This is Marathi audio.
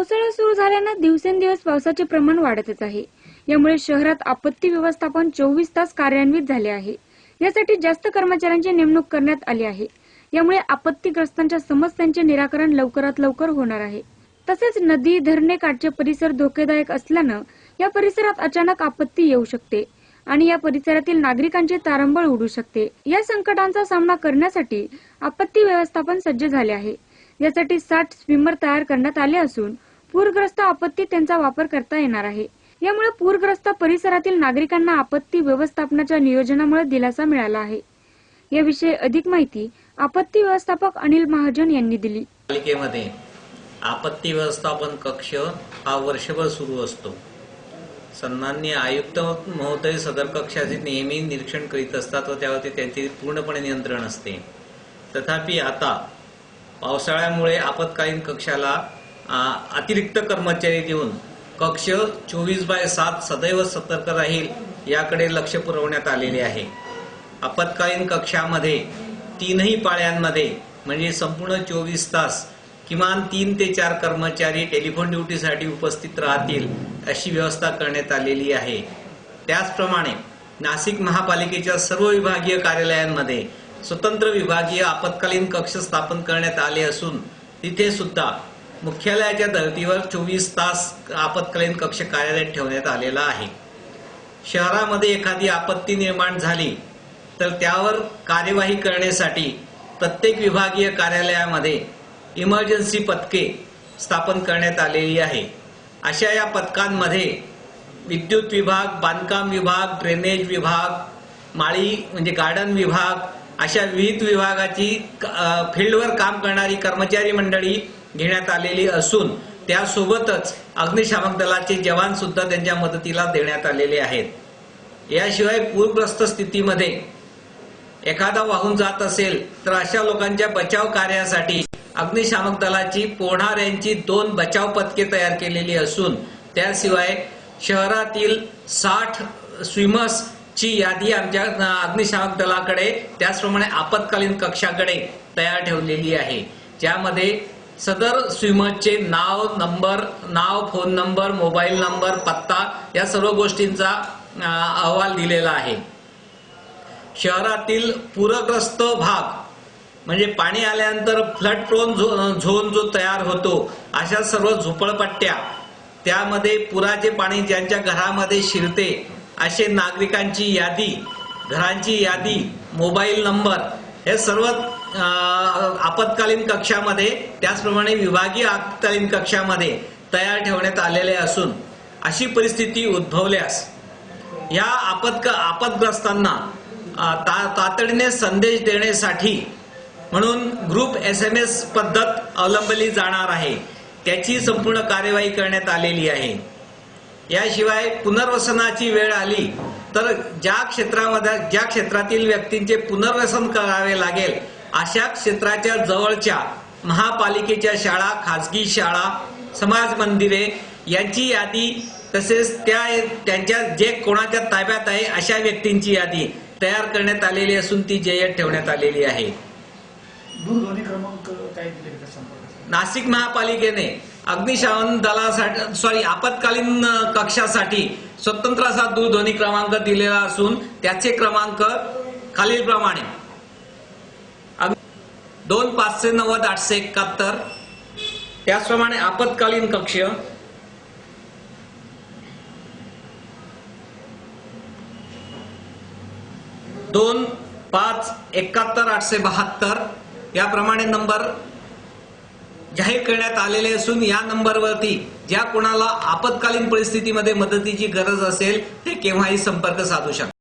पावसाळा सुरू झाल्यानं दिवसेंदिवस पावसाचे प्रमाण वाढतच आहे. यामुळे शहरात आपत्ती व्यवस्थापन चोवीस तास कार्यान्वित झाले आहे. यासाठी जास्त कर्मचाऱ्यांची नेमणूक करण्यात आली आहे. यामुळे आपत्तीग्रस्तांच्या समस्यांचे निराकरण लवकरात लवकर होणार आहे. तसेच नदी धरणे काठचे परिसर धोकेदायक असल्यानं या परिसरात अचानक आपत्ती येऊ शकते आणि या परिसरातील नागरिकांचे तारंबळ उडू शकते. या संकटांचा सामना करण्यासाठी आपत्ती व्यवस्थापन सज्ज झाले आहे. यासाठी साठ स्विमर तयार करण्यात आले असून पूरग्रस्त आपत्ती त्यांचा वापर करता येणार आहे. यामुळे पूरग्रस्त परिसरातील नागरिकांना आपत्ती व्यवस्थापनाच्या नियोजनामुळे दिलासा मिळाला आहे. याविषयी अधिक माहिती आपत्ती व्यवस्थापक अनिल महाजन यांनी दिली. पालिकेमध्ये आपत्ती व्यवस्थापन कक्ष हा वर्षभर सुरू असतो. सन्मान्य आयुक्त महोदय सदर कक्षाचे नेहमी निरीक्षण करीत असतात व त्यावरती त्यांचे पूर्णपणे नियंत्रण असते. तथापि आता पावसाळ्यामुळे आपत्कालीन कक्षाला अतिरिक्त कर्मचारी देऊन कक्ष चोवीस बाय सात सदैव सतर्क राहील याकडे लक्ष पुरवण्यात आलेले आहे. आपत्कालीन कक्षामध्ये तीनही पाळ्यांमध्ये म्हणजे संपूर्ण चोवीस तास किमान तीन ते चार कर्मचारी टेलिफोन ड्युटीसाठी उपस्थित राहतील अशी व्यवस्था करण्यात आलेली आहे. त्याचप्रमाणे नाशिक महापालिकेच्या सर्व विभागीय कार्यालयांमध्ये स्वतंत्र विभागीय आपत्कालीन कक्ष स्थापन करण्यात आले असून तिथे सुद्धा मुख्यालयाच्या धर्तीवर चोवीस तास आपत्कालीन कक्ष कार्यालयात ठेवण्यात आलेला आहे. शहरामध्ये एखादी आपत्ती निर्माण झाली तर त्यावर कार्यवाही करण्यासाठी प्रत्येक विभागीय कार्यालयामध्ये इमर्जन्सी पथके स्थापन करण्यात आलेली आहे. अशा या पथकांमध्ये विद्युत विभाग बांधकाम विभाग ड्रेनेज विभाग माळी म्हणजे गार्डन विभाग अशा विविध विभागाची फील्डवर काम करणारी कर्मचारी मंडळी घेण्यात आलेली असून त्यासोबतच अग्निशामक दलाचे जवान सुद्धा त्यांच्या मदतीला देण्यात आलेले आहेत. याशिवाय पूरग्रस्त स्थितीमध्ये एखादा वाहून जात असेल तर अशा लोकांच्या बचाव कार्यासाठी अग्निशामक दलाची पोहणाऱ्यांची दोन बचाव पथके तयार केलेली असून त्याशिवाय शहरातील साठ स्विमर्स ची यादी आमच्या अग्निशामक दलाकडे त्याचप्रमाणे आपत्कालीन कक्षाकडे तयार ठेवलेली आहे. ज्यामध्ये सदर स्विमरचे नाव नंबर नाव फोन नंबर मोबाईल नंबर पत्ता या सर्व गोष्टींचा अहवाल दिलेला आहे. शहरातील पूरग्रस्त भाग म्हणजे पाणी आल्यानंतर फ्लड प्रोन झोन जो तयार होतो अशा सर्व झोपडपट्ट्या त्यामध्ये पुराचे पाणी ज्यांच्या घरामध्ये शिरते असे नागरिकांची यादी घरांची यादी मोबाईल नंबर हे सर्व आपत्कालीन कक्षामध्ये त्याचप्रमाणे विभागीय आपत्कालीन कक्षामध्ये तयार ठेवण्यात आलेले असून अशी परिस्थिती उद्भवल्यास या आपत्क आपदग्रस्तांना ता- तातडीने संदेश देण्यासाठी म्हणून ग्रुप एस एम एस पद्धत अवलंबली जाणार आहे. त्याची संपूर्ण कार्यवाही करण्यात आलेली आहे. याशिवाय पुनर्वसनाची वेळ आली तर ज्या क्षेत्रामध्ये ज्या क्षेत्रातील व्यक्तींचे पुनर्वसन करावे लागेल अशा क्षेत्राच्या जवळच्या महापालिकेच्या शाळा खाजगी शाळा समाज मंदिरे यांची यादी तसेच त्या त्यांच्या जे कोणाच्या ताब्यात आहे अशा व्यक्तींची यादी तयार करण्यात आलेली असून ती जय्यत ठेवण्यात आलेली आहे. नाशिक महापालिकेने अग्निशमन दलासाठी सॉरी आपत्कालीन कक्षासाठी स्वतंत्र असा दूरध्वनी क्रमांक दिलेला असून त्याचे क्रमांक खालीलप्रमाणे दोन पाचशे नव्वद आठशे एकाहत्तर. त्याचप्रमाणे आपत्कालीन कक्ष. दोन पाच एकाहत्तर आठशे बहात्तर. याप्रमाणे नंबर जाहीर करण्यात आलेले असून या नंबरवरती ज्या कोणाला आपत्कालीन परिस्थितीमध्ये मदतीची गरज असेल ते केव्हाही संपर्क साधू शकतात